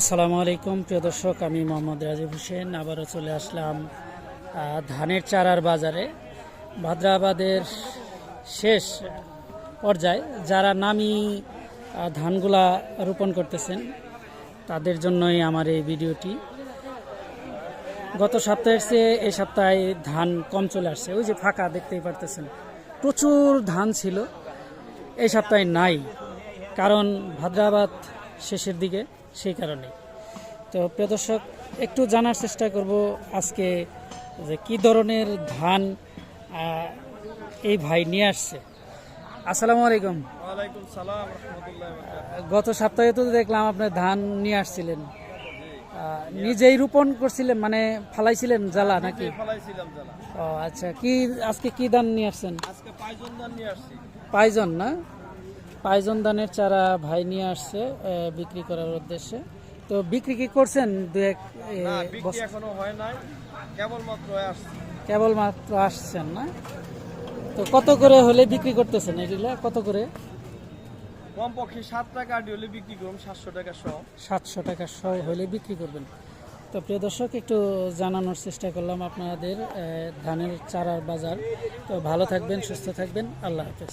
আসসালামু আলাইকুম, প্রিয় দর্শক, আমি মোহাম্মদ রাজিব হোসেন। আবারও চলে আসলাম ধানের চারার বাজারে। ভাদ্রাবাদের শেষ পর্যায়ে যারা নামি ধানগুলা রোপণ করতেছেন, তাদের জন্যই আমার এই ভিডিওটি। গত সপ্তাহের চেয়ে এই সপ্তাহে ধান কম চলে আসছে। ওই যে ফাঁকা, দেখতেই পারতেছেন। প্রচুর ধান ছিল এই সপ্তাহে নাই। কারণ ভাদ্রাবাদ শেষের দিকে সেই কারণে তো প্রিয় দর্শক একটু জানার চেষ্টা করব আজকে যে কি ধরনের ধান এই ভাই নিয়ে আসছে। আসসালামু আলাইকুম। সালাম রহমতুল্লাহ গত সপ্তাহে তো দেখলাম আপনি ধান নিয়ে আসছিলেন। নিজেই রোপণ করছিলেন মানে ফালাইছিলেন জ্বালা নাকি? ও আচ্ছা কি আজকে কি ধান নিয়ে আসছেন? আজকে পাঁচজন ধান নিয়ে আসছি। পাইজন না? পাইজন ধানের চারা ভাই নিয়ে আসছে বিক্রি করার উদ্দেশ্যে। তো বিক্রি কি করছেন দু এক না এখনও হয় নাই কেবলমাত্র কেবলমাত্র আসছেন না? তো কত করে হলে বিক্রি করতেছেন এগুলা? কত করে? কমপক্ষে সাত টাকা আডি হলে বিক্রি করুন সাতশো টাকা সহ সাতশো টাকা শ হলে বিক্রি করবেন। তো প্রিয় দর্শক একটু জানানোর চেষ্টা করলাম আপনাদের ধানের চারার বাজার। তো ভালো থাকবেন সুস্থ থাকবেন। আল্লাহ হাফেজ।